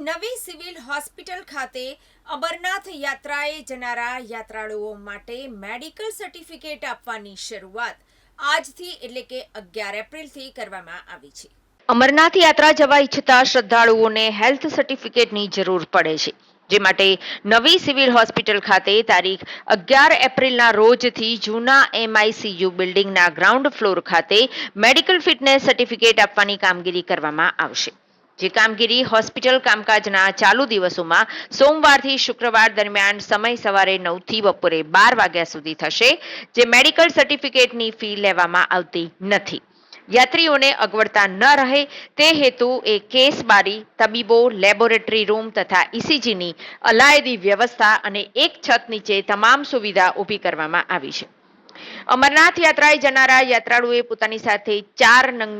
નવી civil hospital ખાતે અમરનાથ યાત્રાએ જનારા યાત્રાળુઓ માટે મેડિકલ સર્ટિફિકેટ આપવાની શરૂઆત આજથી એટલે કે અગિયાર એપ્રિલથી કરવામાં આવી છે. અમરનાથ યાત્રા જવા ઈચ્છતા શ્રદ્ધાળુઓને હેલ્થ સર્ટિફિકેટની જરૂર પડે છે, જે માટે નવી સિવિલ હોસ્પિટલ ખાતે તારીખ અગિયાર એપ્રિલના રોજથી જૂના એમઆઈસીયુ બિલ્ડિંગના ગ્રાઉન્ડ ફ્લોર ખાતે મેડિકલ ફિટનેસ સર્ટિફિકેટ આપવાની કામગીરી કરવામાં આવશે. જે કામગીરી હોસ્પિટલ કામકાજના ચાલુ દિવસોમાં સોમવારથી શુક્રવાર દરમિયાન સમય સવારે નવથી બપોરે બાર વાગ્યા સુધી થશે, જે મેડિકલ સર્ટિફિકેટની ફી લેવામાં આવતી નથી. યાત્રીઓને અગવડતા ન રહે, તે હેતુ એ કેસ બારી, તબીબો, લેબોરેટરી રૂમ તથા ઇસીજીની અલાયદી વ્યવસ્થા અને એક છત નીચે તમામ સુવિધા ઊભી કરવામાં આવી છે. અમરનાથ યાત્રાએ જનારા યાત્રાળુએ પોતાની સાથે ચાર નંગ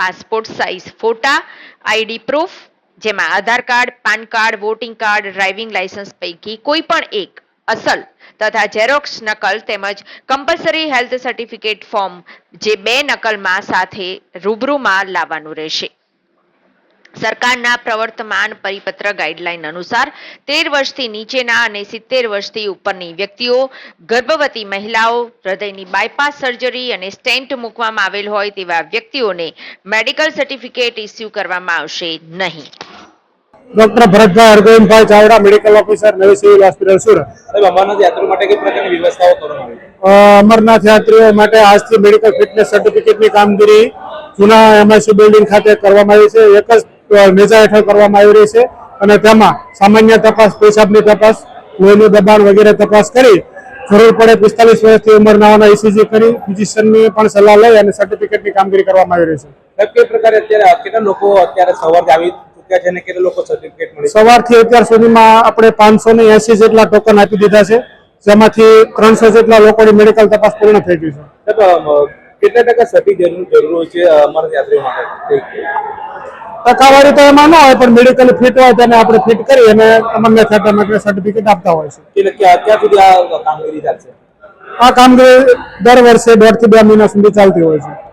પાસપોર્ટ સાઇઝ ફોટા, આઈડી પ્રૂફ, જેમાં Aadhaar card, PAN card, voting card, driving licence પૈકી કોઈ પણ એક અસલ તથા ઝેરોક્સ નકલ તેમજ કમ્પલસરી હેલ્થ સર્ટિફિકેટ ફોર્મ જે બે નકલમાં સાથે રૂબરૂમાં લાવવાનું રહેશે. સરકારના પ્રવર્તમાન પરિપત્ર ગાઈડલાઈન અનુસાર તેર વર્ષથી નીચેના અને સિત્તેર વર્ષથી ઉપરની વ્યક્તિઓ ગર્ભવતી મહિલાઓ હૃદયની બાયપાસ સર્જરી અને સ્ટેન્ટ મૂકવામાં આવેલ હોય તેવા વ્યક્તિઓને મેડિકલ સર્ટિફિકેટ ઇસ્યુ કરવામાં આવશે નહીં. Doctor Bharatbhai Argovindbhai Chavda medical officer નવી સિવિલ હોસ્પિટલ સુરત. સાહેબ અમરનાથ યાત્રીઓ માટે કઈ પ્રકારની વ્યવસ્થાઓ કરવામાં આવી? અમરનાથ યાત્રીઓ માટે આજથી મેડિકલ ફિટનેસ સર્ટિફિકેટની કામગીરી જૂના એમઆઈસી બિલ્ડિંગ ખાતે કરવામાં આવી છે. એક જ નેજા હેઠળ કરવામાં આવી રહી છે અને તેમાં સામાન્ય તપાસ પેશાબની તપાસ લોહીનું દબાણ વગેરે તપાસ કરી જરૂર પડે પિસ્તાલીસ વર્ષથી ઉંમરનાઓના ઇસીજી કરી ફિઝિશિયનની પણ સલાહ લઈ અને સર્ટિફિકેટની કામગીરી કરવામાં આવી રહી છે. કઈ પ્રકારે અત્યારે કેટલા લોકો અત્યારે સવારે આવી ચૂક્યા છે અને કેટલા લોકો સર્ટિફિકેટ મળી સવારથી અત્યાર સુધીમાં આપણે પાંચસો ને એસી જેટલા ટોકન આપી દીધા છે જેમાંથી ત્રણસો જેટલા લોકોની મેડિકલ તપાસ પૂર્ણ થઈ ગઈ છે. કેટલા ટકા સર્ટી જરૂર છે અમરનાથ યાત્રીઓ માટે? ટકાવારી તો એમાં ન હોય પણ મેડિકલ ફિટ હોય તેને આપણે ફિટ કરી અને અમને માટે સર્ટિફિકેટ આપતા હોય છે. એટલે કે અત્યાર સુધી આ કામગીરી ચાલશે? આ કામગીરી દર વર્ષે દોઢથી બે મહિના સુધી ચાલતી હોય છે.